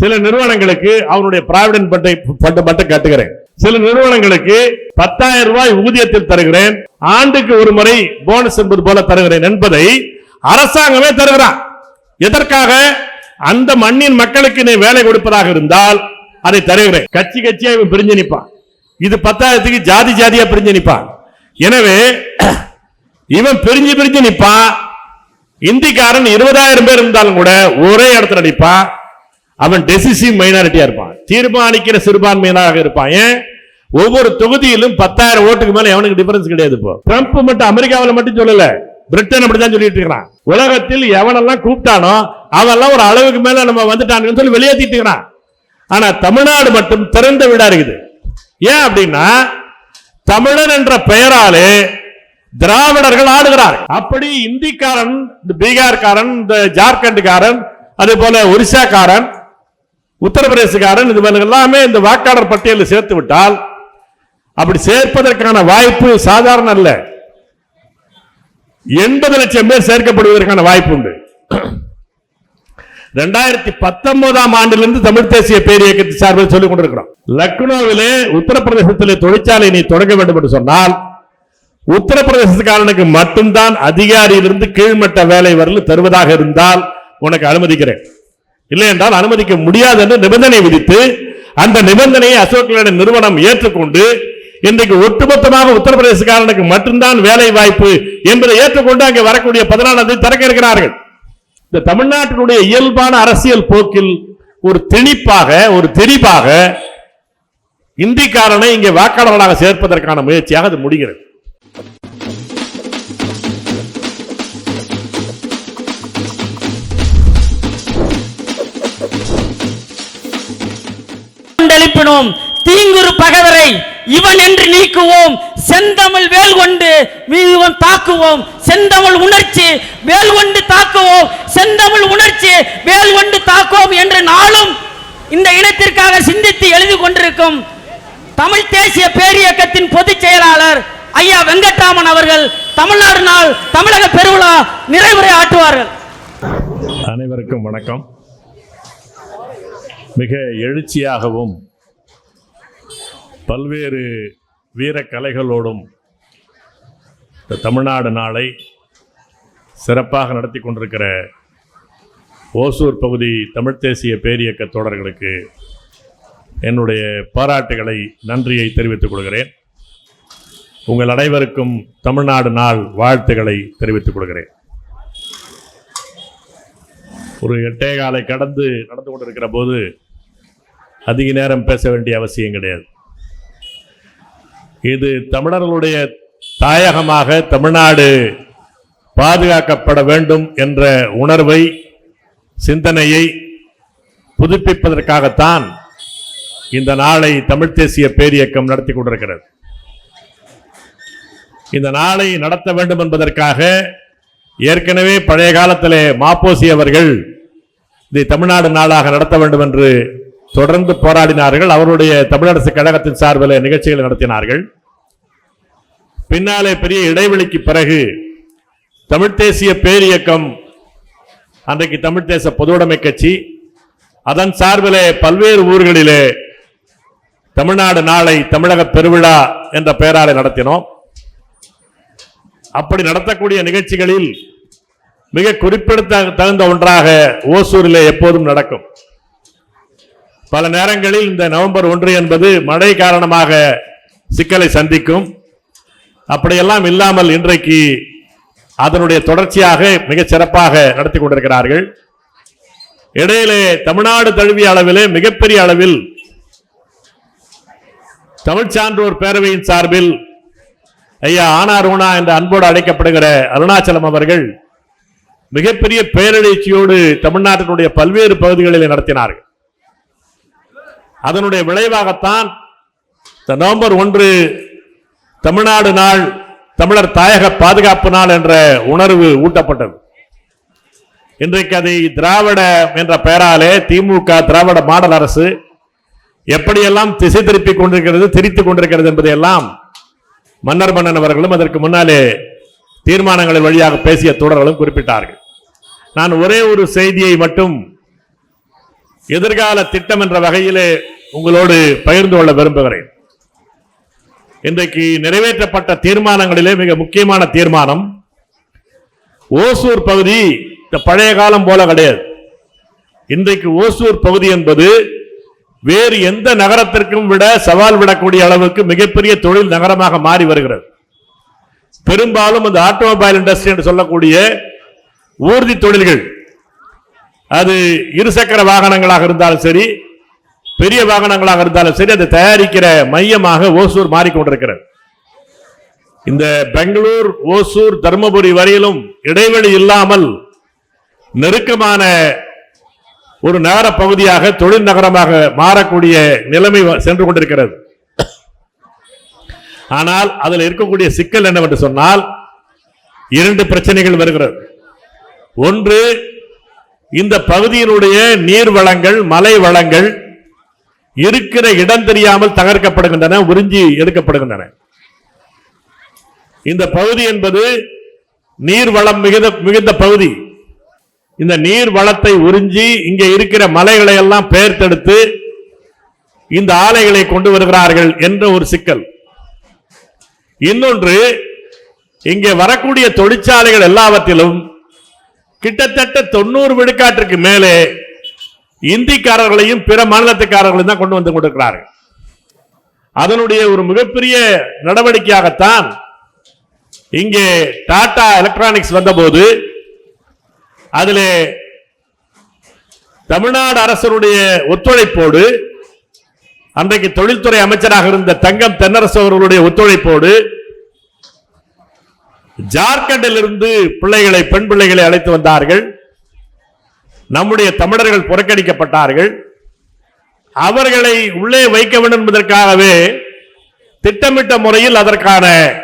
சில நிறுவனங்களுக்கு அவனுடைய பிராவிடன் பட்டை பட்டு மட்டும் கட்டுகிறேன். சில நிறுவனங்களுக்கு பத்தாயிரம் ரூபாய் ஊதியத்தில் தருகிறேன். ஆண்டுக்கு ஒரு முறை போனஸ் என்பது போல தருகிறேன் என்பதை அரசாங்கமே தருகிறான். எதற்காக? அந்த மண்ணின் மக்களுக்கு நீ வேலை கொடுப்பதாக இருந்தால் அதை தருகிறேன். கட்சி கட்சியா இவன் பிரிஞ்சு நிற்பான். இது பத்தாயிரத்துக்கு ஜாதி ஜாதியா பிரிஞ்சு நிற்பான். எனவே இவன் பிரிஞ்சு பிரிஞ்சு நிற்பான். இந்திக்காரன் இருபதாயிரம் பேர் இருந்தாலும் கூட ஒரே இடத்துல நிற்பான். அவன் டெசிசிவ் மைனாரிட்டியா இருப்பான். தீர்மானிக்கிற சிறுபான்மையினராக இருப்பான். ஏன்? ஒவ்வொரு தொகுதியிலும் பத்தாயிரம் ஓட்டுக்கு மேல எவனுக்கு டிஃபரன்ஸ் கிடையாது இப்போ. ட்ரம்ப் மட்டும் அமெரிக்காவில் மட்டும் சொல்லல. பிரிட்டன் அப்படிதான் சொல்லிட்டு இருக்கிறான். உலகத்தில் எவனெல்லாம் கூப்பிட்டானோ அவெல்லாம் ஒரு அளவுக்கு மேல நம்ம வந்துட்டானுன்னு சொல்லி வெளியேற்றிட்டு இருக்கிறான். ஆனா தமிழ்நாடு மட்டும் திறந்த வீடா இருக்குது. ஏன் அப்படின்னா தமிழன் என்ற பெயராலே திராவிடர்கள் ஆடுகிறார் அப்படி இந்திக்காரன் இந்த பீகார்காரன் இந்த ஜார்க்கண்டுக்காரன் அதே போல ஒரிசாக்காரன் உத்தரப்பிரதேசக்காரன் இது எல்லாமே இந்த வாக்காளர் பட்டியலில் சேர்த்து விட்டால் அப்படி சேர்ப்பதற்கான வாய்ப்பு சாதாரண அல்ல. எண்பது லட்சம் பேர் சேர்க்கப்படுவதற்கான வாய்ப்பு உண்டு. ரெண்டாயிரத்தி பத்தொன்பதாம் ஆண்டிலிருந்து தமிழ் தேசிய பேரியக்கத்தின் சார்பில் சொல்லிக் கொண்டிருக்கிறோம். லக்னோவிலே உத்தரப்பிரதேசத்திலே தொழிற்சாலை நீ தொடங்க வேண்டும் என்று சொன்னால் உத்தரப்பிரதேசத்துக்காரனுக்கு மட்டும்தான் அதிகாரியிலிருந்து கீழ்மட்ட வேலை வரல தருவதாக இருந்தால் உனக்கு அனுமதிக்கிறேன். இல்லை என்றால் அனுமதிக்க முடியாது என்று நிபந்தனை விதித்து அந்த நிபந்தனையை அசோக் நிறுவனம் ஏற்றுக்கொண்டு இன்றைக்கு ஒட்டுமொத்தமாக உத்தரப்பிரதேசக்காரனுக்கு மட்டும்தான் வேலை வாய்ப்பு என்பதை ஏற்றுக்கொண்டு அங்கே வரக்கூடிய பதினாலாம் தேதி திறக்க இருக்கிறார்கள் இந்த தமிழ்நாட்டினுடைய இயல்பான அரசியல் போக்கில் ஒரு திணிப்பாக ஒரு தெளிப்பாக இந்திக்காரனை இங்கே வாக்காளர்களாக சேர்ப்பதற்கான முயற்சியாக அது முடிகிறது. எழுப்பினோம் தீங்குரு பகைவரை இவன் என்று நீக்குவோம். செந்தமிழ் வேல் கொண்டு மீதுவன் தாக்குவோம். செந்தமிழ் உணர்ச்சி வேல் கொண்டு தாக்குவோம். செந்தமிழ் உணர்ச்சி வேல் கொண்டு தாக்குவோம் என்று நாளும் இந்த இனத்திற்காக சிந்தித்து எழுதி கொண்டிருக்கும் தமிழ் தேசிய பேரியக்கத்தின் பொதுச் செயலாளர் ஐயா வெங்கட்ராமன் அவர்கள் தமிழ்நாடு நாள் தமிழக பெருவிழா நிறைவுரை ஆற்றுவார்கள். அனைவருக்கும் வணக்கம். மிக எழுச்சியாகவும் பல்வேறு வீரக்கலைகளோடும் இந்த தமிழ்நாடு நாளை சிறப்பாக நடத்தி கொண்டிருக்கிற ஓசூர் பகுதி தமிழ்த் தேசிய பேரியக்க தோழர்களுக்கு என்னுடைய பாராட்டுகளை நன்றியை தெரிவித்துக் கொள்கிறேன். உங்கள் அனைவருக்கும் தமிழ்நாடு நாள் வாழ்த்துக்களை தெரிவித்துக் கொள்கிறேன். ஒரு எட்டே காலை கடந்து நடந்து கொண்டிருக்கிற போது அதிக நேரம் பேச வேண்டிய அவசியம் கிடையாது. இது தமிழர்களுடைய தாயகமாக தமிழ்நாடு பாதுகாக்கப்பட வேண்டும் என்ற உணர்வை சிந்தனையை புதுப்பிப்பதற்காகத்தான் இந்த நாளை தமிழ்த் தேசிய பேரியக்கம் நடத்தி கொண்டிருக்கிறது. இந்த நாளை நடத்த வேண்டும் என்பதற்காக ஏற்கனவே பழைய காலத்திலே மாப்போசி அவர்கள் இதை தமிழ்நாடு நாளாக நடத்த வேண்டும் என்று தொடர்ந்து போராடினார்கள். அவருடைய தமிழரசு கழகத்தின் சார்பில் நிகழ்ச்சிகளை நடத்தினார்கள். பின்னாலே பெரிய இடைவெளிக்கு பிறகு தமிழ்த் தேசிய பேரியக்கம் அன்றைக்கு தமிழ்த் தேச பொதுவுடைமை கட்சி அதன் சார்பிலே பல்வேறு ஊர்களிலே தமிழ்நாடு நாளை தமிழக பெருவிழா என்ற பெயராலே நடத்தினோம். அப்படி நடத்தக்கூடிய நிகழ்ச்சிகளில் மிக குறிப்பிடத்த தகுந்த ஒன்றாக ஓசூரிலே எப்போதும் நடக்கும். பல நேரங்களில் இந்த நவம்பர் ஒன்று என்பது மழை காரணமாக சிக்கலை சந்திக்கும். அப்படியெல்லாம் இல்லாமல் இன்றைக்கு அதனுடைய தொடர்ச்சியாக மிகச் சிறப்பாக நடத்தி கொண்டிருக்கிறார்கள். இடையிலே தமிழ்நாடு தழுவிய அளவிலே மிகப்பெரிய அளவில் தமிழ் சான்றோர் பேரவையின் சார்பில் ஐயா ஆனாரூணா என்ற அன்போடு அழைக்கப்படுகிற அருணாச்சலம் அவர்கள் மிகப்பெரிய பேரெழுச்சியோடு தமிழ்நாட்டினுடைய பல்வேறு பகுதிகளில் நடத்தினார்கள். அதனுடைய விளைவாகத்தான் இந்த நவம்பர் ஒன்று தமிழ்நாடு நாள் தமிழர் தாயக பாதுகாப்பு நாள் என்ற உணர்வு ஊட்டப்பட்டது. இன்றைக்கு அதை திராவிட என்ற பெயராலே திமுக திராவிட மாடல் அரசு எப்படியெல்லாம் திசை திருப்பி கொண்டிருக்கிறது திரித்துக் கொண்டிருக்கிறது என்பதையெல்லாம் மன்னர் மன்னன் அவர்களும் அதற்கு முன்னாலே தீர்மானங்களின் வழியாக பேசிய தொடர்களும் குறிப்பிட்டார்கள். நான் ஒரே ஒரு செய்தியை மட்டும் எதிர்கால திட்டம் என்ற வகையிலே உங்களோடு பகிர்ந்து கொள்ள விரும்புகிறேன். இன்றைக்கு நிறைவேற்றப்பட்ட தீர்மானங்களிலே மிக முக்கியமான தீர்மானம் ஓசூர் பகுதி இந்த பழைய காலம் போல கிடையாது. இன்றைக்கு ஓசூர் பகுதி என்பது வேறு எந்த நகரத்திற்கும் விட சவால் விடக்கூடிய அளவுக்கு மிகப்பெரிய தொழில் நகரமாக மாறி வருகிறது. பெரும்பாலும் இந்த ஆட்டோமொபைல் இண்டஸ்ட்ரி என்று சொல்லக்கூடிய ஊர்தி தொழில்கள் அது இருசக்கர வாகனங்களாக இருந்தாலும் சரி பெரிய வாகனங்களாக இருந்தாலும் சரி அதை தயாரிக்கிற மையமாக ஓசூர் மாறிக்கொண்டிருக்கிறது. இந்த பெங்களூர் ஓசூர் தருமபுரி வரையிலும் இடைவெளி இல்லாமல் நெருக்கமான ஒரு நகர பகுதியாக தொழில் நகரமாக மாறக்கூடிய நிலைமை வ- சென்று கொண்டிருக்கிறது. ஆனால் அதில் இருக்கக்கூடிய சிக்கல் என்னவென்று சொன்னால் இரண்டு பிரச்சனைகள் வருகிறது. ஒன்று இந்த பகுதியினுடைய நீர் வளங்கள் மலை வளங்கள் இருக்கிற இடம் தெரியாமல் தகர்க்கப்படுகின்றன உறிஞ்சி எடுக்கப்படுகின்றன. இந்த பகுதி என்பது நீர் வளம் மிகுந்த மிகுந்த பகுதி. இந்த நீர் வளத்தை உறிஞ்சி இங்கே இருக்கிற மலைகளை எல்லாம் பெயர்த்தெடுத்து இந்த ஆலைகளை கொண்டு வருகிறார்கள் என்ற ஒரு சிக்கல். இன்னொன்று இங்கே வரக்கூடிய தொழிற்சாலைகள் எல்லாவற்றிலும் கிட்டத்தட்ட தொண்ணூறு விழுக்காட்டிற்கு மேலே இந்திக்காரர்களையும் பிற மாநிலத்துக்காரர்களையும் தான் கொண்டு வந்து கொண்டிருக்கிறார்கள் அதனுடைய ஒரு மிகப்பெரிய நடவடிக்கையாகத்தான் இங்கே டாடா எலக்ட்ரானிக்ஸ் வந்தபோது அதில் தமிழ்நாடு அரசருடைய ஒத்துழைப்போடு அன்றைக்கு தொழில்துறை அமைச்சராக இருந்த தங்கம் தென்னரசு அவர்களுடைய ஒத்துழைப்போடு ஜார்க்கண்டில் இருந்து பிள்ளைகளை பெண் பிள்ளைகளை அழைத்து வந்தார்கள். நம்முடைய தமிழர்கள் புறக்கணிக்கப்பட்டார்கள். அவர்களை உள்ளே வைக்க வேண்டும் என்பதற்காகவே திட்டமிட்ட முறையில் அதற்கான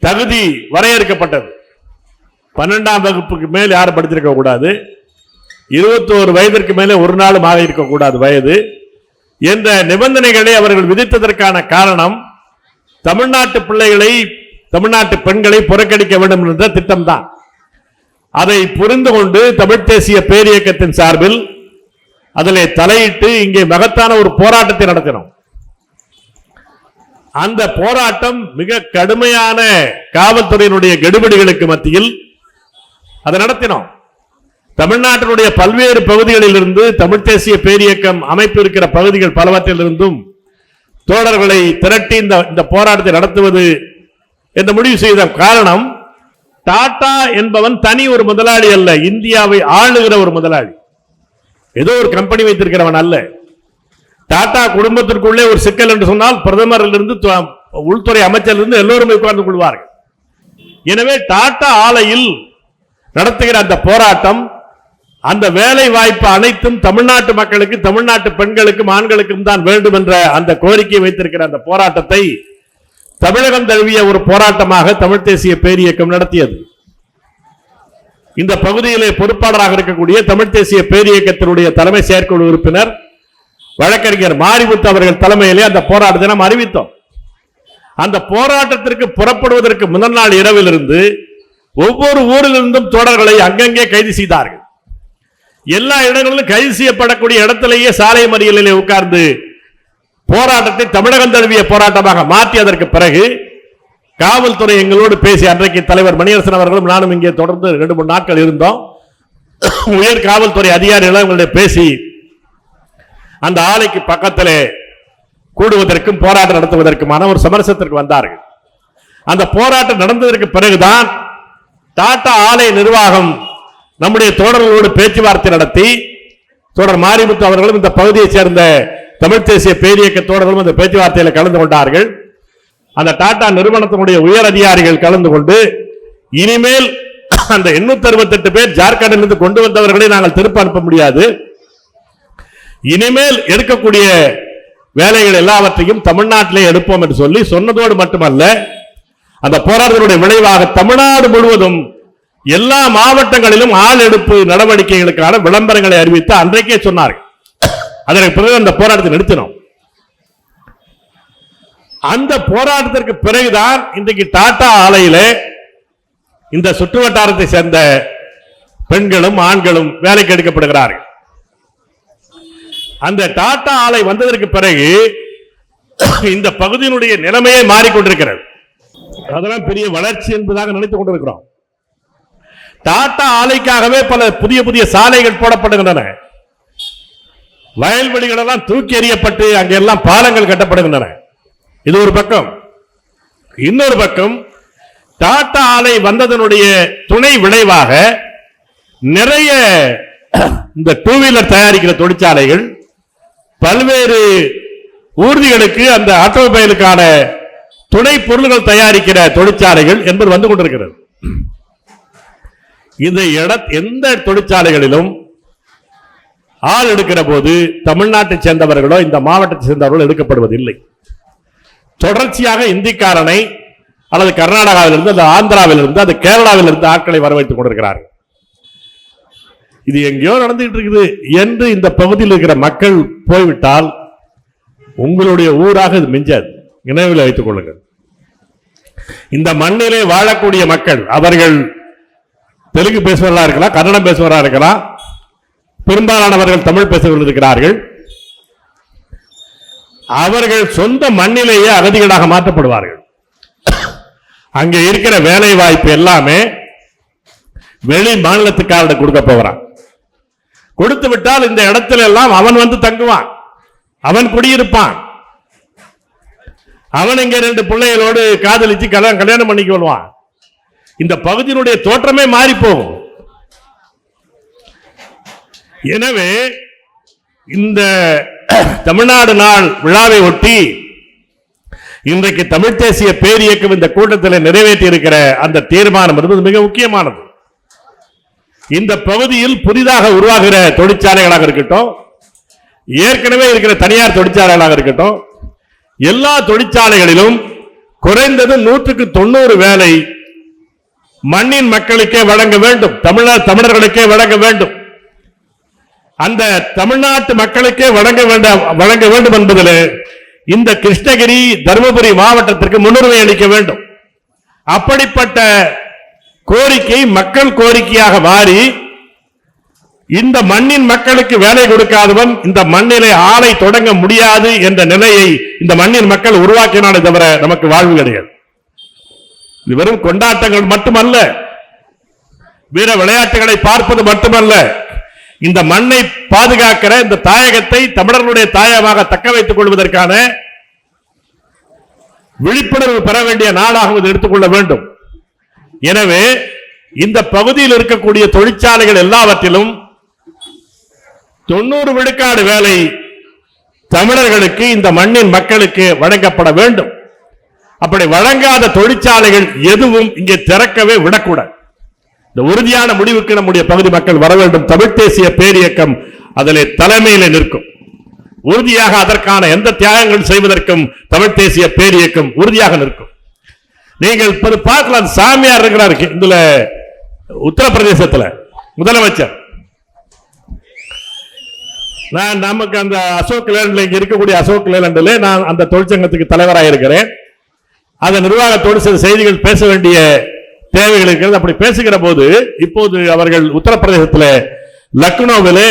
தகுதி வரையறுக்கப்பட்டது. பன்னெண்டாம் வகுப்புக்கு மேல் யாரும் படித்திருக்க கூடாது. இருபத்தோரு வயதிற்கு மேலே ஒரு நாளும் ஆக இருக்கக்கூடாது வயது. என்ற நிபந்தனைகளை அவர்கள் விதித்ததற்கான காரணம் தமிழ்நாட்டு பிள்ளைகளை தமிழ்நாட்டு பெண்களை புறக்கணிக்க வேண்டும் என்ற திட்டம்தான். அதை புரிந்து கொண்டு தமிழ் தேசிய பேரியக்கத்தின் சார்பில் அதிலே தலையிட்டு இங்கே மகத்தான ஒரு போராட்டத்தை நடத்தினோம். அந்த போராட்டம் மிக கடுமையான காவல்துறையினுடைய கெடுபிடிகளுக்கு மத்தியில் அதை நடத்தினோம். தமிழ்நாட்டினுடைய பல்வேறு பகுதிகளில் இருந்து தமிழ் தேசிய பேரியக்கம் அமைப்பு இருக்கிற பகுதிகள் பலவற்றிலிருந்தும் தோழர்களை திரட்டி இந்த இந்த போராட்டத்தை நடத்துவது என்று முடிவு செய்த காரணம் டாடா என்பவன் தனி ஒரு முதலாளி அல்ல இந்தியாவை ஆளுகிற ஒரு முதலாளி. ஏதோ ஒரு கம்பெனி வைத்திருக்கிறவன் அல்ல. டாடா குடும்பத்திற்குள்ளே ஒரு சிக்கல் என்று சொன்னால் பிரதமரிலிருந்து உள்துறை அமைச்சரிலிருந்து எல்லோருமே உட்கார்ந்து கொள்வார்கள். எனவே டாடா ஆலையில் நடத்துகிற அந்த போராட்டம் அந்த வேலை வாய்ப்பு அனைத்தும் தமிழ்நாட்டு மக்களுக்கு தமிழ்நாட்டு பெண்களுக்கும் ஆண்களுக்கும் தான் வேண்டும் என்ற அந்த கோரிக்கையை வைத்திருக்கிற அந்த போராட்டத்தை தமிழகம் தழுவிய ஒரு போராட்டமாக தமிழ் தேசிய பேரியக்கம் நடத்தியது. இந்த பகுதியிலே பொறுப்பாளராக இருக்கக்கூடிய தமிழ் தேசிய பேரியக்கத்தினுடைய தலைமை செயற்குழு உறுப்பினர் வழக்கறிஞர் மாரிமுத்து அவர்கள் தலைமையிலே அந்த போராட்டத்தை நாம் அறிவித்தோம். அந்த போராட்டத்திற்கு புறப்படுவதற்கு முதல் நாள் இரவிலிருந்து ஒவ்வொரு ஊரிலிருந்தும் தோழர்களை அங்கங்கே கைது செய்தார்கள். எல்லா இடங்களிலும் கைது செய்யப்படக்கூடிய இடத்திலேயே சாலை மறியலிலே உட்கார்ந்து போராட்டத்தை தமிழகம் தழுவிய போராட்டமாக மாற்றியதற்கு பிறகு காவல்துறை எங்களோடு பேசி அன்றைக்கு தலைவர் மணியரசன் அவர்களும் நானும் இங்கே தொடர்ந்து ரெண்டு மூணு நாட்கள் இருந்தோம். உயர் காவல்துறை அதிகாரிகளும் எங்களுடைய பேசி அந்த ஆலைக்கு பக்கத்தில் கூடுவதற்கும் போராட்டம் நடத்துவதற்குமான ஒரு சமரசத்திற்கு வந்தார்கள். அந்த போராட்டம் நடந்ததற்கு பிறகுதான் டாடா ஆலை நிர்வாகம் நம்முடைய தோழர்களோடு பேச்சுவார்த்தை நடத்தி தொடர் மாரிமுத்து அவர்களும் இந்த பகுதியைச் சேர்ந்த தமிழ் தேசிய பேரியக்க தோழர்களும் பேச்சுவார்த்தையில் கலந்து கொண்டார்கள். அந்த டாடா நிறுவனத்தினுடைய உயர் அதிகாரிகள் கலந்து கொண்டு இனிமேல் அந்த 868 அறுபத்தெட்டு பேர் ஜார்க்கண்டிலிருந்து கொண்டு வந்தவர்களை நாங்கள் திருப்ப அனுப்ப முடியாது. இனிமேல் எடுக்கக்கூடிய வேலைகள் எல்லாவற்றையும் தமிழ்நாட்டிலே எடுப்போம் என்று சொல்லி சொன்னதோடு மட்டுமல்ல அந்த போராட்டத்தினுடைய விளைவாக தமிழ்நாடு முழுவதும் எல்லா மாவட்டங்களிலும் ஆள் எடுப்பு நடவடிக்கைகளுக்கான விளம்பரங்களை அறிவித்து அன்றைக்கே சொன்னார்கள். அதற்கு பிறகு அந்த போராட்டத்தை நிறுத்தினோம். அந்த போராட்டத்திற்கு பிறகுதான் இன்றைக்கு டாடா ஆலையில இந்த சுற்று வட்டாரத்தை சேர்ந்த பெண்களும் ஆண்களும் வேலைக்கு எடுக்கப்படுகிறார்கள். அந்த டாடா ஆலை வந்ததற்கு பிறகு இந்த பகுதியினுடைய நிலைமையை மாறிக்கொண்டிருக்கிறது. அதெல்லாம் பெரிய வளர்ச்சி என்பதாக நினைத்துக் கொண்டிருக்கிறோம். டாடா ஆலைக்காகவே பல புதிய புதிய சாலைகள் போடப்படுகின்றன. வயல்வெளிகள் எல்லாம் தூக்கி எறியப்பட்டு அங்கெல்லாம் பாலங்கள் கட்டப்படுகின்றன. இது ஒரு பக்கம். இன்னொரு பக்கம் டாடா ஆலை வந்ததனுடைய துணை விளைவாக நிறைய இந்த டூ வீலர் தயாரிக்கிற தொழிற்சாலைகள் பல்வேறு ஊர்திகளுக்கு அந்த ஆட்டோமொபைலுக்கான துணை பொருள்கள் தயாரிக்கிற தொழிற்சாலைகள் என்பது வந்து கொண்டிருக்கிறது. இந்த இட எந்த தொழிற்சாலைகளிலும் ஆள் எடுக்கிற போது தமிழ்நாட்டை சேர்ந்தவர்களோ இந்த மாவட்டத்தை சேர்ந்தவர்களோ எடுக்கப்படுவதில்லை. தொடர்ச்சியாக இந்திக்காரனை அல்லது கர்நாடகாவிலிருந்து அல்லது ஆந்திராவிலிருந்து அது கேரளாவிலிருந்து ஆட்களை வரவைத்துக் கொண்டிருக்கிறார்கள். இது எங்கேயோ நடந்துகிட்டு இருக்குது என்று இந்த பகுதியில் இருக்கிற மக்கள் போய்விட்டால் உங்களுடைய ஊராக இது மிஞ்சாது. நினைவில் வைத்துக் கொள்ளுங்கள். இந்த மண்ணிலே வாழக்கூடிய மக்கள் அவர்கள் தெலுங்கு பேசுவர்களா இருக்கலாம் கன்னடம் பேசுவதா இருக்கலாம் பெரும்பாலானவர்கள் தமிழ் பேச கொண்டிருக்கிறார்கள். அவர்கள் சொந்த மண்ணிலேயே அகதிகளாக மாற்றப்படுவார்கள். அங்கே இருக்கிற வேலை வாய்ப்பு எல்லாமே வெளி மாநிலத்துக்காரன் கொடுக்க போகிறான். கொடுத்து விட்டால் இந்த இடத்துல எல்லாம் அவன் வந்து தங்குவான். அவன் குடியிருப்பான். அவன் இங்க ரெண்டு பிள்ளைகளோடு காதலிச்சு கல்யாணம் கல்யாணம் பண்ணிக்க இந்த பகுதியினுடைய தோற்றமே மாறி போகும். எனவே இந்த தமிழ்நாடு நாள் விழாவை ஒட்டி இன்றைக்கு தமிழ் தேசிய பேரியக்கம் இந்த கூட்டத்தில் நிறைவேற்றி இருக்கிற அந்த தீர்மானம் என்பது மிக முக்கியமானது. இந்த பகுதியில் புதிதாக உருவாகிற தொழிற்சாலைகளாக இருக்கட்டும் ஏற்கனவே இருக்கிற தனியார் தொழிற்சாலைகளாக இருக்கட்டும் எல்லா தொழிற்சாலைகளிலும் குறைந்தது நூற்றுக்கு தொண்ணூறு வேலை மண்ணின் மக்களுக்கே வழங்க வேண்டும் தமிழர் தமிழர்களுக்கே வழங்க வேண்டும். அந்த தமிழ்நாட்டு மக்களுக்கே வழங்க வேண்டாம் வழங்க வேண்டும் என்பதில் இந்த கிருஷ்ணகிரி தருமபுரி மாவட்டத்திற்கு முன்னுரிமை அளிக்க வேண்டும். அப்படிப்பட்ட கோரிக்கை மக்கள் கோரிக்கையாக மாறி இந்த மண்ணின் மக்களுக்கு வேலை கொடுக்காதவன் இந்த மண்ணிலே ஆலை தொடங்க முடியாது என்ற நிலையை இந்த மண்ணின் மக்கள் உருவாக்கினாலே தவிர நமக்கு வாழ்வு கிடையாது. இது வெறும் கொண்டாட்டங்கள் மட்டுமல்ல வீர விளையாட்டுகளை பார்ப்பது மட்டுமல்ல இந்த மண்ணை பாதுகாக்கிற இந்த தாயகத்தை தமிழர்களுடைய தாயமாக தக்க வைத்துக் கொள்வதற்கான விழிப்புணர்வு பெற வேண்டிய நாடாக இது எடுத்துக்கொள்ள வேண்டும். எனவே இந்த பகுதியில் இருக்கக்கூடிய தொழிற்சாலைகள் எல்லாவற்றிலும் தொண்ணூறு விழுக்காடு வேலை தமிழர்களுக்கு இந்த மண்ணின் மக்களுக்கு வழங்கப்பட வேண்டும். அப்படி வழங்காத தொழிற்சாலைகள் எதுவும் இங்கே திறக்கவே விடக்கூடாது. இந்த உறுதியான முடிவுக்கு நம்முடைய பகுதி மக்கள் வர வேண்டும். தமிழ் தேசிய பேரியக்கம் அதிலே தலைமையில் நிற்கும். உறுதியாக அதற்கான எந்த தியாகங்கள் செய்வதற்கும் தமிழ் தேசிய பேரியக்கம் உறுதியாக நிற்கும். நீங்கள் இப்போது பார்க்கலாம் சாமியார் இருக்கிறார் இதுல உத்தரப்பிரதேசத்துல முதலமைச்சர். நான் நமக்கு அந்த அசோக் லேலண்ட்ல இங்க இருக்கக்கூடிய அசோக் லேலண்டில் நான் அந்த தொழிற்சங்கத்துக்கு தலைவராக இருக்கிறேன் அந்த நிர்வாகத்தோடு சில செய்திகள் பேச வேண்டிய தேவைகள் இருக்கிறது. அப்படி பேசுகிற போது இப்போது அவர்கள் உத்தரப்பிரதேசத்தில் லக்னோவிலே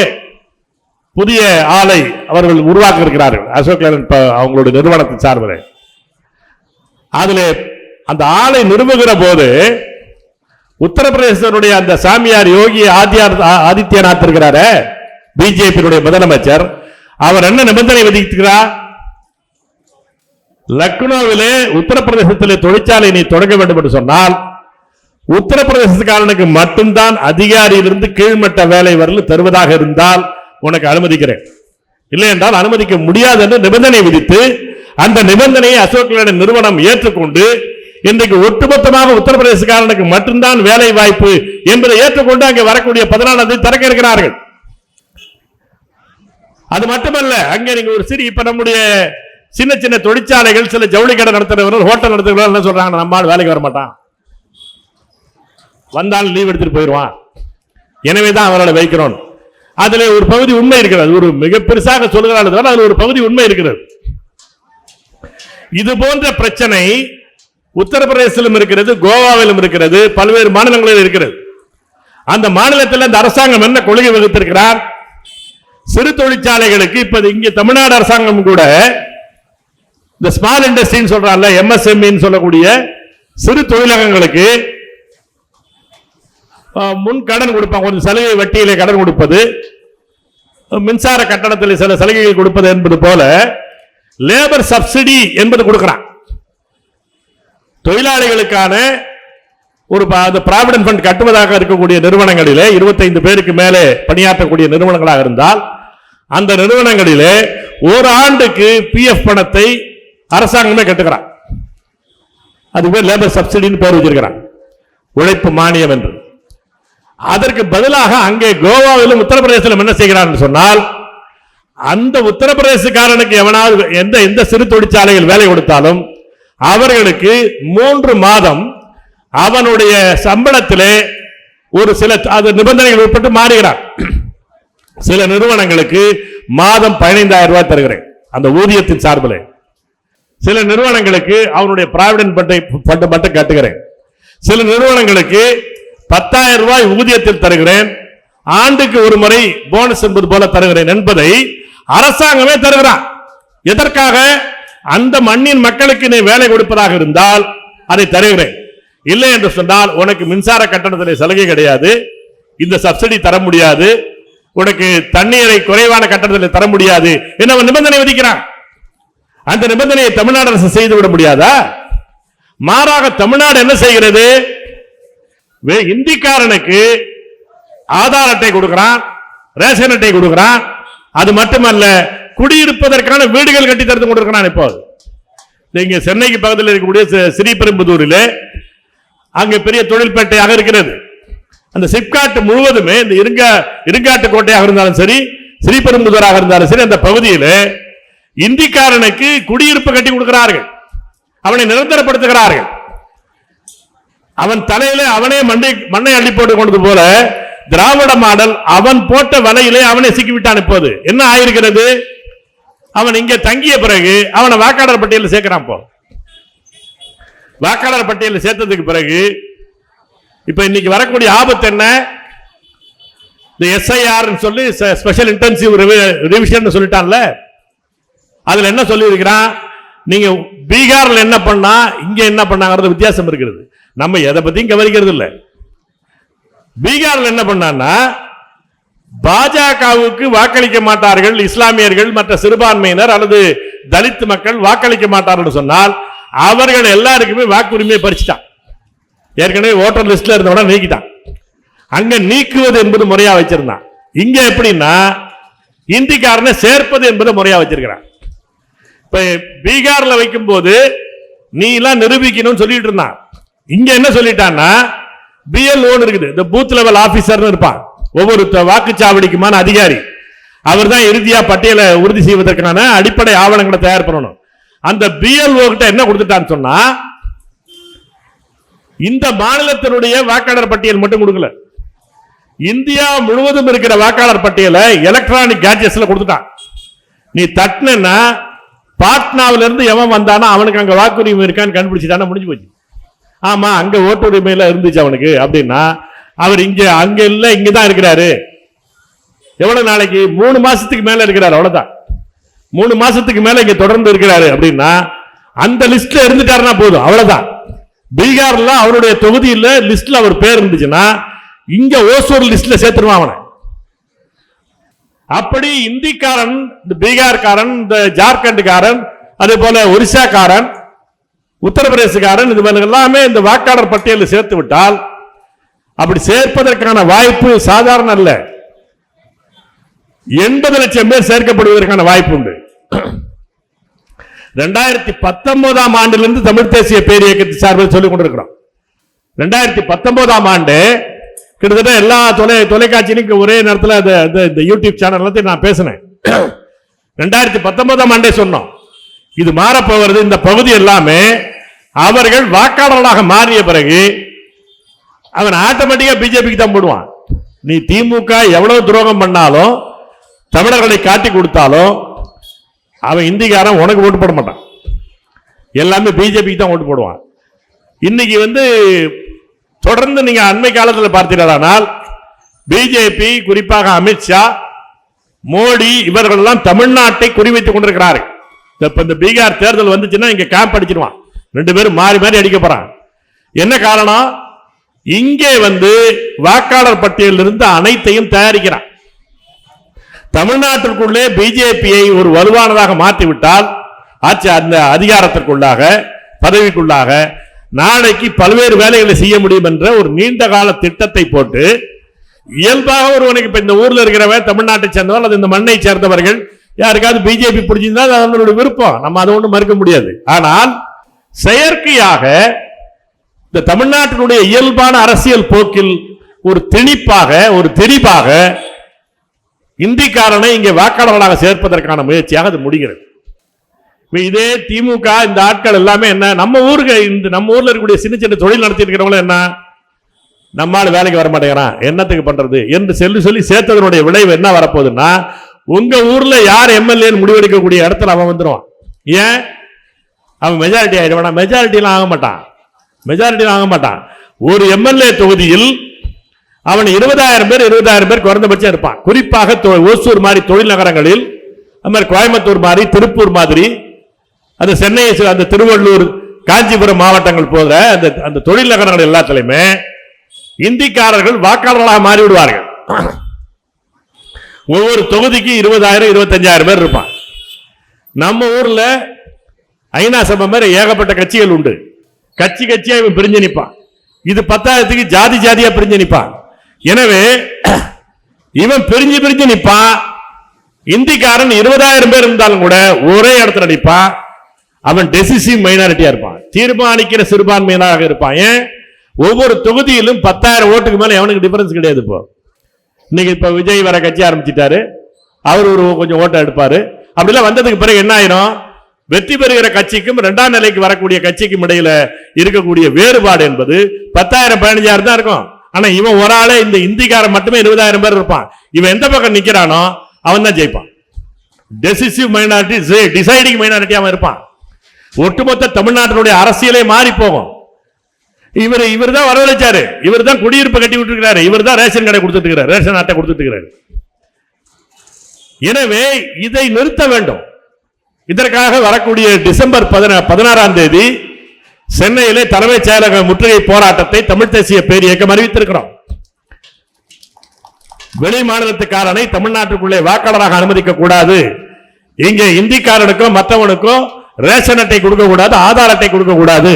புதிய ஆலை அவர்கள் உருவாக்க இருக்கிறார்கள் அசோக் லேலண்ட் அவங்களுடைய நிறுவனத்தின் சார்பில். அதில் அந்த ஆலை நிறுவுகிற போது உத்தரப்பிரதேசனுடைய அந்த சாமியார் யோகி ஆதித்யார் ஆதித்யநாத் இருக்கிறார பிஜேபியினுடைய முதலமைச்சர். அவர் என்ன நிபந்தனை விதிக்கிறார்? லக்னோவிலே உத்தரப்பிரதேசத்திலே தொழிற்சாலை நீ தொடங்க வேண்டும் என்று சொன்னால் உத்தரப்பிரதேசக்காரனுக்கு மட்டும்தான் அதிகாரியிலிருந்து கீழ்மட்ட வேலை வரல் தருவதாக இருந்தால் உனக்கு அனுமதிக்கிறேன். இல்லை என்றால் அனுமதிக்க முடியாது என்று நிபந்தனை விதித்து அந்த நிபந்தனையை அசோக் லேலண்ட் நிறுவனம் ஏற்றுக்கொண்டு இன்றைக்கு ஒட்டுமொத்தமாக உத்தரப்பிரதேசக்காரனுக்கு மட்டும்தான் வேலை வாய்ப்பு என்பதை ஏற்றுக்கொண்டு அங்கே வரக்கூடிய பதினாலாம் தேதி திறக்க இருக்கிறார்கள் அது மட்டுமல்ல அங்கே நீங்க ஒரு சிறு இப்ப நம்முடைய சின்ன சின்ன தொழிற்சாலைகள் சில ஜவுளி கடை நடத்துறவர்கள் ஹோட்டல் நடத்துறவர்கள் என்ன சொல்றாங்க நம்மால் வேலைக்கு வர மாட்டான் வந்தாலும் லீவ் எடுத்துட்டு போயிடுவான். எனவே தான் அவர்களை வைக்கிறோம். அதுல ஒரு பகுதி உண்மை இருக்கிறது. ஒரு மிக பெருசாக சொல்லுகிறார்கள் அதில் அதுல ஒரு பகுதி உண்மை இருக்கிறது. இது போன்ற பிரச்சனை உத்தரப்பிரதேசத்திலும் இருக்கிறது கோவாவிலும் இருக்கிறது பல்வேறு மாநிலங்களில் இருக்கிறது. அந்த மாநிலத்தில் அந்த அரசாங்கம் என்ன கொள்கை வகுத்திருக்கிறார்? சிறு தொழிற்சாலைகளுக்கு இப்ப இங்க தமிழ்நாடு அரசாங்கம் கூட இந்த ஸ்மால் இண்டஸ்ட்ரின்னு சொல்றாங்கல்ல எம்எஸ்எம்இன்னு சொல்லக்கூடிய சிறு தொழிலகங்களுக்கு முன் கடன் கொடுப்பாங்க. கொஞ்சம் சலுகை வட்டியிலே கடன் கொடுப்பது. மின்சார கட்டணத்தில் சில சலுகைகள் கொடுப்பது என்பது போல லேபர் சப்சிடி என்பது கொடுக்கிறான். தொழிலாளிகளுக்கான ஒரு ப- அந்த ப்ராவிடன் ஃபண்ட் கட்டுவதாக இருக்கக்கூடிய நிறுவனங்களிலே 25 பேருக்கு மேலே பணியாற்றக்கூடிய நிறுவனங்களாக இருந்தால் அந்த நிறுவனங்களிலே ஒரு ஆண்டுக்கு பிஎஃப் பணத்தை அரசாங்கமே கட்டுக்கிறான் அது பேர் லேபர் சப்சிடின்னு பேர் வச்சிருக்கிறான். உழைப்பு மானியம் என்று. அதற்கு பதிலாக அங்கே கோவாவிலும் உத்தரப்பிரதேசத்திலும் என்ன செய்கிறான்னு சொன்னால் அந்த உத்தரப்பிரதேசக்காரனுக்கு எவனாவது எந்த எந்த சிறு தொழிற்சாலையில் வேலை கொடுத்தாலும் அவர்களுக்கு மூன்று மாதம் அவனுடைய சம்பளத்திலே ஒரு சில அது நிபந்தனைகள் உட்பட்டு மாறுகிறான் சில நிறுவனங்களுக்கு மாதம் பதினைந்தாயிரம் ரூபாய் தருகிறேன் அந்த ஊதியத்தின் சார்பில். சில நிறுவனங்களுக்கு அவனுடைய பிராவிடன் பட்டை பட்டு மட்டும் கட்டுகிறேன். சில நிறுவனங்களுக்கு பத்தாயிரம் ரூபாய் ஊதியத்தில் தருகிறேன். ஆண்டுக்கு ஒரு முறை போனஸ் என்பது போல தருகிறேன் என்பதை அரசாங்கமே தருகிறான் எதற்காக? அந்த மண்ணின் மக்களுக்கு நீ வேலை கொடுப்பதாக இருந்தால் அதை தருகிறேன். இல்லை என்று சொன்னால் உனக்கு மின்சார கட்டணத்தில் சலுகை கிடையாது. இந்த சப்சிடி தர முடியாது. உனக்கு தண்ணீரை குறைவான கட்டணத்தில் தர முடியாது என்ன நிபந்தனை விதிக்கிறான். அந்த நிபந்தனையை தமிழ்நாடு அரசு செய்து விட முடியாதா? மாறாக தமிழ்நாடு என்ன செய்கிறது? இந்திக்காரனுக்கு ஆதார் அட்டை கொடுக்கிறான் ரேஷன் அட்டை கொடுக்கிறான். அது மட்டுமல்ல குடியிருப்பதற்கான வீடுகள் கட்டி தரத்து கொண்டிருக்கிறான் இப்போ. நீங்க சென்னைக்கு பக்கத்தில் இருக்கக்கூடிய ஸ்ரீபெரும்புதூரில் அங்கே பெரிய தொழில்பேட்டையாக இருக்கிறது. அந்த சிப்காட்டு முழுவதுமே இந்த இருங்க இருங்காட்டு கோட்டையாக இருந்தாலும் சரி ஸ்ரீபெரும்புதூராக இருந்தாலும் சரி அந்த பகுதியில் இந்திக்காரனுக்கு குடியிருப்பு கட்டி கொடுக்கிறார்கள். அவனை நிரந்தரப்படுத்துகிறார்கள். அவன் தலையில அவனே மண்டை மண்ணை அள்ளி போட்டு கொண்டது போல திராவிட மாடல் அவன் போட்ட வலையிலே அவனை சிக்கிவிட்டான் இப்போது. என்ன ஆயிருக்கிறது? அவன் இங்க தங்கிய பிறகு அவனை வாக்காளர் பட்டியலில் சேர்க்கிறான் போ வாக்காளர் பட்டியலில் சேர்த்ததுக்கு பிறகு இப்ப இன்னைக்கு வரக்கூடிய ஆபத்து என்ன? இந்த எஸ்ஐஆர் சொல்லி ஸ்பெஷல் இன்டென்சிவ் ரிவிஷன் சொல்லிட்டான்ல. அதுல என்ன சொல்லியிருக்கிறான்? நீங்கள் நீங்க பீகார்ல என்ன பண்ணா இங்க என்ன பண்ணாங்கிறது வித்தியாசம் இருக்கிறது நம்ம எதை பத்தியும் கவனிக்கிறது இல்ல. பீகார்ல என்ன பண்ணான்னா பாஜகவுக்கு வாக்களிக்க மாட்டார்கள் இஸ்லாமியர்கள் மற்ற சிறுபான்மையினர் அல்லது தலித் மக்கள் வாக்களிக்க மாட்டார்கள் சொன்னால் அவர்கள் எல்லாருக்குமே வாக்குரிமையை பறிச்சுட்டான். ஏற்கனவே ஓட்டர் லிஸ்ட்ல இருந்தவன நீக்கிட்டான். அங்க நீக்குவது என்பது முறையா வச்சிருந்தான். இங்க எப்படின்னா இந்திக்காரனை சேர்ப்பது என்பது முறையா வச்சிருக்கிறான். இப்ப பீகார்ல வைக்கும்போது நீ எல்லாம் நிரூபிக்கணும்னு சொல்லிட்டு இருந்தான். இங்க என்ன சொல்லிட்டான்னா பிஎல்ஓன்னு இருக்குது. இந்த பூத் லெவல் ஆபீசர்னு இருப்பான். ஒவ்வொரு வாக்குச்சாவடிக்குமான அதிகாரி. அவர் தான் இறுதியா பட்டியலை உறுதி செய்வதற்கான அடிப்படை ஆவணங்களை தயார் பண்ணணும். அந்த பிஎல்ஓ கிட்ட என்ன கொடுத்துட்டான்னு சொன்னா இந்த மாநிலத்தினுடைய வாக்காளர் பட்டியல் மட்டும் கொடுக்கல. இந்தியா முழுவதும் இருக்கிற வாக்காளர் பட்டியலை எலக்ட்ரானிக் கேட்ஜெட்ஸ்ல கொடுத்துட்டான். நீ தட்டினா பாட்னாவில இருந்து எவன் வந்தானா அவனுக்கு அங்க வாக்குரிமை இருக்கான்னு கண்டுபிடிச்சிட்டானா முடிஞ்சு போச்சு. ஆமா அங்க ஓட்டுரிமையில இருந்துச்சு அவனுக்கு அப்படின்னா அவர் இங்க அங்க இல்ல இங்கதான் இருக்கிறாரு. எவ்வளவு நாளைக்கு? மூணு மாசத்துக்கு மேல இருக்கிறாரு அவ்வளவுதான். மூணு மாசத்துக்கு மேல இங்க தொடர்ந்து இருக்கிறாரு அப்படின்னா அந்த லிஸ்ட்ல இருந்துட்டாருன்னா போதும் அவ்வளவுதான். பீகார்ல அவருடைய தொகுதியில் லிஸ்ட்ல அவர் பேர் இருந்துச்சுன்னா இங்க ஓசூர் லிஸ்ட்ல சேர்த்துருவான் அவனை. அப்படி இந்திக்காரன் இந்த பீகார்காரன் இந்த ஜார்க்கண்ட்காரன் அதே போல ஒரிசாக்காரன் உத்தரப்பிரதேசக்காரன் இது எல்லாமே இந்த வாக்காளர் பட்டியலில் சேர்த்து விட்டால் அப்படி சேர்ப்பதற்கான வாய்ப்பு சாதாரண அல்ல. எண்பது லட்சம் பேர் சேர்க்கப்படுவதற்கான வாய்ப்பு உண்டு. ரெண்டாயிரத்தி பத்தொன்பதாம் ஆண்டிலிருந்து தமிழ் தேசிய பேரியக்கத்தின் சார்பில் சொல்லிக் கொண்டிருக்கிறோம். ரெண்டாயிரத்தி பத்தொன்பதாம் ஆண்டு கிட்டத்தட்ட எல்லா தொலை தொலைக்காட்சியிலும் ஒரே நேரத்தில் அந்த இந்த யூடியூப் சேனல் எல்லாத்தையும் நான் பேசினேன். ரெண்டாயிரத்தி பத்தொன்பதாம் ஆண்டே சொன்னோம். இது மாறப்போகிறது. இந்த பகுதி எல்லாமே அவர்கள் வாக்காளர்களாக மாறிய பிறகு அவன் ஆட்டோமேட்டிக்காக பிஜேபிக்கு தான் போடுவான். நீ திமுக எவ்வளவு துரோகம் பண்ணாலும் தமிழர்களை காட்டி கொடுத்தாலும் அவன் இந்திக்காரன் உனக்கு ஓட்டு போட மாட்டான். எல்லாமே பிஜேபிக்கு தான் ஓட்டு போடுவான். இன்னைக்கு வந்து தொடர்ந்து நீங்க அண்மை காலத்தில் பார்த்தீர்களானால் பிஜேபி குறிப்பாக அமித்ஷா மோடி இவர்கள் எல்லாம் தமிழ்நாட்டை குறிவைத்துக் கொண்டிருக்கிறார்கள். இப்போ இந்த பீகார் தேர்தல் வந்துச்சுன்னா இங்கே கேம்ப் அடிச்சிருவான். ரெண்டு பேரும் மாறி மாறி அடிக்க போகிறான் என்ன காரணம்? இங்கே வந்து வாக்காளர் பட்டியலில் இருந்து அனைத்தையும் தயாரிக்கிறான். தமிழ்நாட்டிற்குள்ளே பிஜேபியை ஒரு வலுவானதாக மாற்றிவிட்டால் ஆட்சி அந்த அதிகாரத்திற்குள்ளாக பதவிக்குள்ளாக நாளைக்கு பல்வேறு வேலைகளை செய்ய முடியும் என்ற ஒரு நீண்ட கால திட்டத்தை போட்டு இயல்பாக ஒருவனுக்கு இப்போ இந்த ஊரில் இருக்கிறவன் தமிழ்நாட்டை சேர்ந்தவர்கள் அல்லது இந்த மண்ணை சேர்ந்தவர்கள் யாருக்காவது பிஜேபி பிடிச்சிருந்தா அது அவங்களுடைய விருப்பம். நம்ம அதை ஒன்றும் மறுக்க முடியாது. ஆனால் செயற்கையாக இந்த தமிழ்நாட்டினுடைய இயல்பான அரசியல் போக்கில் ஒரு திணிப்பாக ஒரு திணிப்பாக இந்திக்காரனை இங்கே வாக்காளர்களாக சேர்ப்பதற்கான முயற்சியாக அது முடிகிறது. இதே திமுக இந்த ஆட்கள் எல்லாமே என்ன நம்ம ஊருக்கு இந்த நம்ம ஊரில் இருக்கக்கூடிய சின்ன சின்ன தொழில் நடத்திட்டு இருக்கிறவங்களும் என்ன நம்மால் வேலைக்கு வர மாட்டேங்கிறான் என்னத்துக்கு பண்றது? என்று சொல்லி சொல்லி சேர்த்ததனுடைய விளைவு என்ன வரப்போகுதுன்னா உங்க ஊர்ல யார் எம்எல்ஏன்னு முடிவெடுக்கக்கூடிய இடத்துல அவன் வந்துடுவான் ஏன்? அவன் மெஜாரிட்டி ஆயிடுவானா. மெஜாரிட்டிலாம் ஆக மாட்டான். மெஜாரிட்டிலாம் ஆக மாட்டான். ஒரு எம்எல்ஏ தொகுதியில் அவன் இருபதாயிரம் பேர் இருபதாயிரம் பேர் குறைந்தபட்சம் இருப்பான். குறிப்பாக தொ- ஓசூர் மாதிரி தொழில் நகரங்களில் அது மாதிரி கோயம்புத்தூர் மாதிரி திருப்பூர் மாதிரி அந்த சென்னை அந்த திருவள்ளூர் காஞ்சிபுரம் மாவட்டங்கள் போகிற அந்த அந்த தொழில் நகரங்கள் எல்லாத்துலயுமே இந்திக்காரர்கள் வாக்காளர்களாக மாறி விடுவார்கள் ஒவ்வொரு தொகுதிக்கு இருபதாயிரம் இருபத்தஞ்சாயிரம் பேர் இருப்பான் நம்ம ஊர்ல ஐநா சபை மாதிரி ஏகப்பட்ட கட்சிகள் உண்டு. கட்சி கட்சியா இவன் பிரிஞ்சு நிற்பான் இது பத்தாயிரத்துக்கு ஜாதி ஜாதியா பிரிஞ்சு நிற்பான் எனவே இவன் பிரிஞ்சு பிரிஞ்சு நிற்பான் இந்திக்காரன் இருபதாயிரம் பேர் இருந்தாலும் கூட ஒரே இடத்துல நிற்பான் அவன் டெசிசிவ் மைனாரிட்டியா இருப்பான். தீர்மானிக்கிற சிறுபான்மையினராக இருப்பான். ஏன்? ஒவ்வொரு தொகுதியிலும் பத்தாயிரம் ஓட்டுக்கு மேல எவனுக்கு டிஃபரன்ஸ் கிடையாது இப்போ. இன்னைக்கு இப்ப விஜய் வர கட்சி ஆரம்பிச்சிட்டாரு. அவர் ஒரு கொஞ்சம் ஓட்டை எடுப்பாரு. அப்படிலாம் வந்ததுக்கு பிறகு என்ன ஆயிரும்? வெற்றி பெறுகிற கட்சிக்கும் இரண்டாம் நிலைக்கு வரக்கூடிய கட்சிக்கும் இடையில இருக்கக்கூடிய வேறுபாடு என்பது பத்தாயிரம் பதினஞ்சாயிரம் தான் இருக்கும். ஆனா இவன் ஒரு ஆளே இந்த இந்திக்காரன் மட்டுமே இருபதாயிரம் பேர் இருப்பான். இவன் எந்த பக்கம் நிக்கிறானோ அவன் தான் ஜெயிப்பான். டெசிசிவ் மைனாரிட்டி டிசைடிங் மைனாரிட்டி அவன் இருப்பான். ஒட்டுமொத்த தமிழ்நாட்டினுடைய அரசியலே மாறி போகும் இவர் இவர் தான் வரவழைச்சாரு. இவர் தான் குடியிருப்பு கட்டி விட்டுருக்கிறாரு. இவர் தான் ரேஷன் கடை கொடுத்துட்டு ரேஷன் அட்டை கொடுத்துட்டு எனவே இதை நிறுத்த வேண்டும். இதற்காக வரக்கூடிய டிசம்பர் பதினாறாம் தேதி சென்னையிலே தலைமைச் செயலக முற்றுகை போராட்டத்தை தமிழ் தேசிய பேர் இயக்கம் அறிவித்திருக்கிறோம். வெளி மாநிலத்துக்காரனை தமிழ்நாட்டுக்குள்ளே வாக்காளராக அனுமதிக்க கூடாது. இங்கே இந்திக்காரனுக்கோ மற்றவனுக்கோ ரேஷன் அட்டை கொடுக்க கூடாது ஆதார் அட்டை கொடுக்க கூடாது.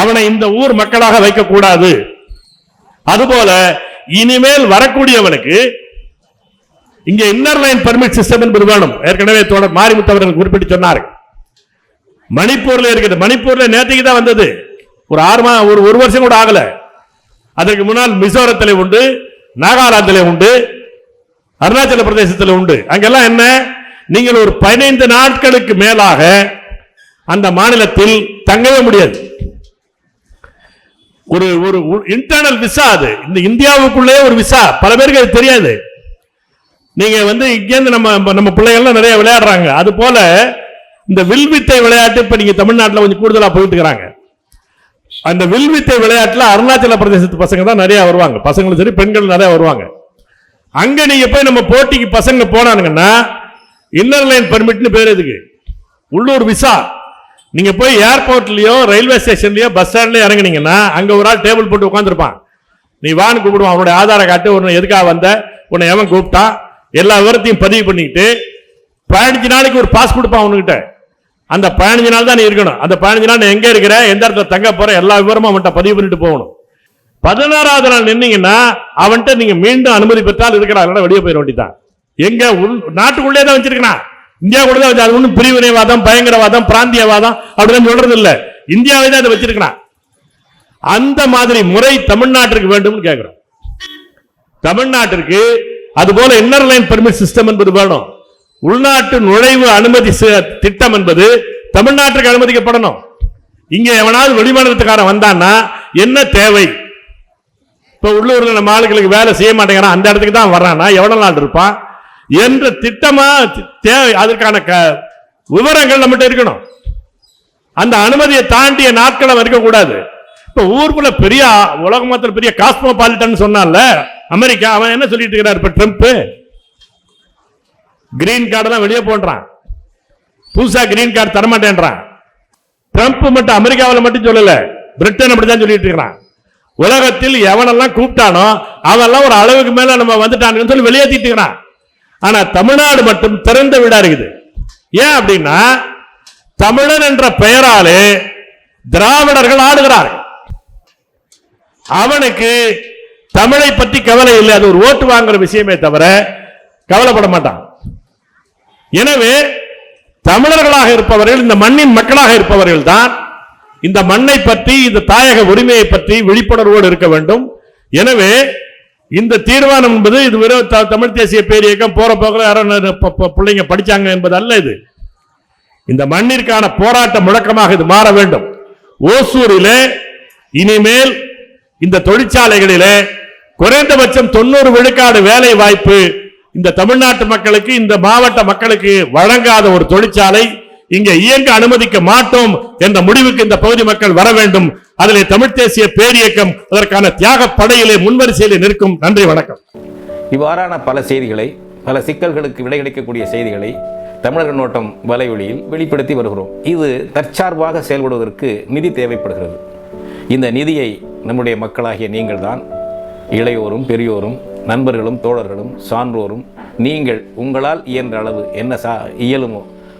அவனை இந்த ஊர் மக்களாக வைக்க கூடாது அதுபோல இனிமேல் வரக்கூடியவனுக்கு இங்க இன்னர் லைன் பர்மிட் சிஸ்டம் என்பது வேணும். ஏற்கனவே தோழர் மாரிமுத்து அவர்கள் குறிப்பிட்டு சொன்னார். மணிப்பூர்ல இருக்கிறது மணிப்பூர்ல நேற்றுக்கு தான் வந்தது. ஒரு ஆறு மா ஒரு ஒரு வருஷம் கூட ஆகல. அதற்கு முன்னால் மிசோரத்தில் உண்டு நாகாலாந்தில் உண்டு அருணாச்சல பிரதேசத்தில் உண்டு. அங்கெல்லாம் என்ன? நீங்கள் ஒரு பதினைந்து நாட்களுக்கு மேலாக அந்த மாநிலத்தில் தங்கவே முடியாது. ஒரு ஒரு இன்டர்னல் விசா அது. இந்த இந்தியாவுக்குள்ளே ஒரு விசா பல பேருக்கு அது தெரியாது. நீங்க வந்து இங்கேருந்து நம்ம நம்ம பிள்ளைகள்லாம் நிறைய விளையாடுறாங்க. அது போல இந்த வில்வித்தை விளையாட்டு இப்போ நீங்க தமிழ்நாட்டில் கொஞ்சம் கூடுதலாக போயிட்டு இருக்கிறாங்க அந்த வில்வித்தை விளையாட்டில் அருணாச்சல பிரதேசத்து பசங்க தான் நிறைய வருவாங்க. பசங்களும் சரி பெண்கள் நிறைய வருவாங்க. அங்க நீங்க போய் நம்ம போட்டிக்கு பசங்க போனானுங்கன்னா இன்னர் லைன் பர்மிட்னு பேர் இதுக்கு உள்ளூர் விசா நீங்க போய் ஏர்போர்ட்லயோ ரயில்வே ஸ்டேஷன்லயோ பஸ் ஸ்டாண்ட்லயோ இறங்குனீங்கன்னா அங்க ஒரு ஆள் டேபிள் போட்டு உட்காந்துருப்பான் நீ வான்னு கூப்பிடுவான். அவனுடைய ஆதார காட்டு உன்னை எதுக்காக வந்த உன்னை எவன் கூப்பிட்டான் எல்லா விவரத்தையும் பதிவு பண்ணிக்கிட்டு பதினஞ்சு நாளைக்கு ஒரு பாஸ் கொடுப்பான் அவனுக்கிட்ட அந்த பதினஞ்சு நாள் தான் நீ இருக்கணும். அந்த பதினஞ்சு நாள் நீ எங்க இருக்கிற எந்த இடத்துல தங்க போற எல்லா விவரமும் அவன்கிட்ட பதிவு பண்ணிட்டு போகணும். பதினாறாவது நாள் நின்னீங்கன்னா அவன்கிட்ட நீங்க மீண்டும் அனுமதி பெற்றால் இருக்கிறாங்க வெளியே போயிட வேண்டியதான் எங்க உள் நாட்டுக்குள்ளே தான் வச்சிருக்கிறான். இந்தியா கூட தான் வச்சு அது ஒன்றும் பிரிவினைவாதம் பயங்கரவாதம் பிராந்தியவாதம் அப்படின்னு சொல்றது இல்லை இந்தியாவை தான் அதை வச்சிருக்கிறான். அந்த மாதிரி முறை தமிழ்நாட்டிற்கு வேண்டும்னு கேட்கிறோம் தமிழ்நாட்டிற்கு அது போல இன்னர் லைன் பெர்மிட் சிஸ்டம் என்பது வேணும். உள்நாட்டு நுழைவு அனுமதி திட்டம் என்பது தமிழ்நாட்டிற்கு அனுமதிக்கப்படணும். இங்க எவனாவது வெளிமாநிலத்துக்காரன் வந்தான்னா என்ன தேவை? இப்ப உள்ளூர்ல நம்ம ஆளுகளுக்கு வேலை செய்ய மாட்டேங்கிறான். அந்த இடத்துக்கு தான் வர்றான்னா எவ்வளவு நாள் இருப்பான்? என்ற திட்டமா தேவை. அதற்கான க- விவரங்கள் நம்மகிட்ட இருக்கணும். அந்த அனுமதியை தாண்டிய நாட்கள் அவன் இருக்கக்கூடாது. இப்ப ஊருக்குள்ள பெரிய மொத்தத்தில் பெரிய காஸ்மோபாலிட்டன் சொன்னான்ல அமெரிக்கா அவன் என்ன சொல்லிட்டு இருக்கிறார் இப்ப ட்ரம்ப் கிரீன் கார்டெல்லாம் வெளியே போன்றான் புதுசா கிரீன் கார்டு தரமாட்டேன்றான். ட்ரம்ப் மட்டும் அமெரிக்காவில் மட்டும் சொல்லல பிரிட்டன் அப்படிதான் சொல்லிட்டு இருக்கிறான். உலகத்தில் எவனெல்லாம் கூப்பிட்டானோ அவெல்லாம் ஒரு அளவுக்கு மேல நம்ம வந்துட்டானுன்னு சொல்லி வெளியேற்றிட்டு இருக்கிறான். ஆனா தமிழ்நாடு மட்டும் திறந்த வீடா இருக்குது. ஏன் அப்படின்னா தமிழன் என்ற பெயராலே திராவிடர்கள் ஆடுகிறார்கள். அவனுக்கு தமிழை பற்றி கவலை இல்லை அது ஒரு ஓட்டு வாங்குற விஷயமே தவிர கவலைப்பட மாட்டான். எனவே தமிழர்களாக இருப்பவர்கள் இந்த மண்ணின் மக்களாக இருப்பவர்கள் தான் இந்த மண்ணை பற்றி இந்த தாயக உரிமையை பற்றி விழிப்புணர்வோடு இருக்க வேண்டும். எனவே இந்த தீர்மானம் என்பது இது வெறும் தமிழ் தேசிய பேரியக்கம் போற போகிற யாரோ பிள்ளைங்க படிச்சாங்க என்பது அல்ல இது. இந்த மண்ணிற்கான போராட்ட முழக்கமாக இது மாற வேண்டும். ஓசூரிலே இனிமேல் இந்த தொழிற்சாலைகளிலே குறைந்தபட்சம் தொண்ணூறு விழுக்காடு வேலை வாய்ப்பு இந்த தமிழ்நாட்டு மக்களுக்கு இந்த மாவட்ட மக்களுக்கு வழங்காத ஒரு தொழிற்சாலை இங்கே இயங்க அனுமதிக்க மாட்டோம் என்ற முடிவுக்கு இந்த பகுதி மக்கள் வர வேண்டும். அதிலே தமிழ் தேசிய பேரியக்கம் அதற்கான தியாக படையிலே முன்வரிசையிலே நிற்கும். நன்றி வணக்கம். இவ்வாறான பல செய்திகளை பல சிக்கல்களுக்கு விடை கிடைக்கக்கூடிய செய்திகளை தமிழர் நோட்டம் வலைவழியில் வெளிப்படுத்தி வருகிறோம். இது தற்சார்பாக செயல்படுவதற்கு நிதி தேவைப்படுகிறது. இந்த நிதியை நம்முடைய மக்களாகிய நீங்கள்தான் இளையோரும் பெரியோரும் நண்பர்களும் தோழர்களும் சான்றோரும் நீங்கள் உங்களால் இயன்ற அளவு என்ன சா இயலுமோ